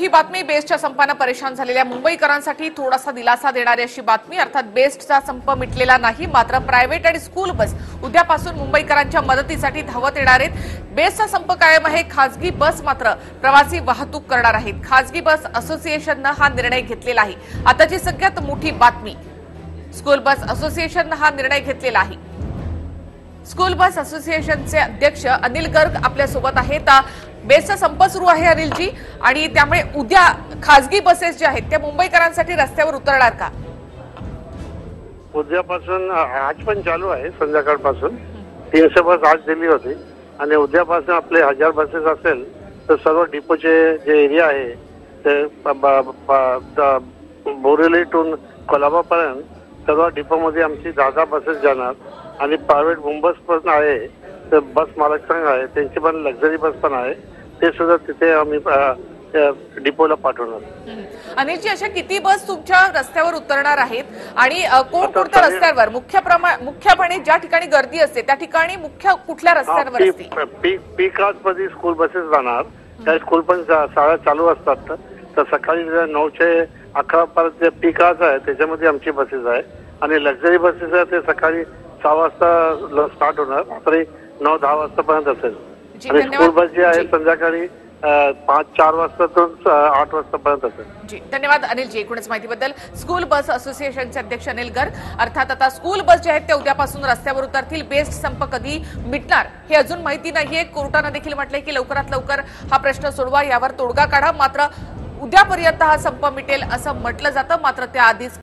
ही बातमी. बेस्टच्या संपानं परेशान झालेल्या मुंबईकरांसाठी थोडासा दिलासा देणारी अशी बातमी. अर्थात बेस्टचा संप मिटलेला नाही मात्र प्रायव्हेट आणि स्कूल बस उद्यापासून मुंबईकरांच्या मदतीसाठी धावत येणार आहेत. बेस्टचा संप कायम आहे खासगी बस मात्र प्रवासी वाहतूक करणार आहेत. खासगी बस असोसिएशननं हा निर्णय घेतलेला आहे. आताची सगळ्यात मोठी बातमी. स्कूल बस असोसिएशननं हा निर्णय घेतलेला आहे. स्कूल बस असोसिएशनचे अध्यक्ष अनिल गर्ग आपल्यासोबत आहेत. बेसचा संप सुरू आहे अनिलजी. आणि त्यामुळे उद्या खासगी बसेस ज्या आहेत त्या मुंबईकरांसाठी रस्त्यावर उतरणार का? उद्यापासून आज पण चालू आहे संध्याकाळपासून. तीनशे बस आज दिली होती. आणि उद्यापासून आपले हजार बसेस असेल तर सर्व डिपोचे जे एरिया आहे ते ब- बोरिवली टून कोल्हापूरपर्यंत सर्व डिपोमध्ये आमची दहा बसेस जाणार. आणि प्रायव्हेट मुंबस पण आहे तर बस मालक संघ आहे त्यांची पण लक्झरी बस पण आहे. ते सुद्धा तिथे आम्ही डिपोला पाठवणार. अनिलजी अशा किती बस तुमच्या रस्त्यावर उतरणार आहेत? आणि कोणकोणत्या रस्त्यांवर? मुख्य मुख्यपणे ज्या ठिकाणी गर्दी असते त्या ठिकाणी मुख्य कुठल्या रस्त्यांवर पीकमध्ये स्कूल बसेस राहणार त्या स्कूल पण शाळा चालू असतात. तर सकाळी नऊशे अकरा पर्यंत जे पीक आज आहे त्याच्यामध्ये आमची बसेस आहे. आणि लक्झरी बसेस आहे ते सकाळी सहा वाजता स्टार्ट होणार. रात्री नऊ दहा वाजतापर्यंत असेल. जी, आणि. स्कूल बस जी आहे जी. संध्याकाळी पाच चार वाजतातून आठ वाजतापर्यंत असेल. जी धन्यवाद अनिलजी एकूणच माहितीबद्दल. स्कूल बस असोसिएशनचे अध्यक्ष अनिल गर्ग. अर्थात आता स्कूल बस ज्या आहेत त्या उद्यापासून रस्त्यावर उतरतील. बेस्ट संप कधी मिटणार हे अजून माहिती नाहीये. कोर्टानं देखील म्हटलंय की लवकरात लवकर हा प्रश्न सोडवा. यावर तोडगा काढा. मात्र उद्यापर्यंत हा संप मिटेल असं म्हटलं जातं. मात्र त्याआधीच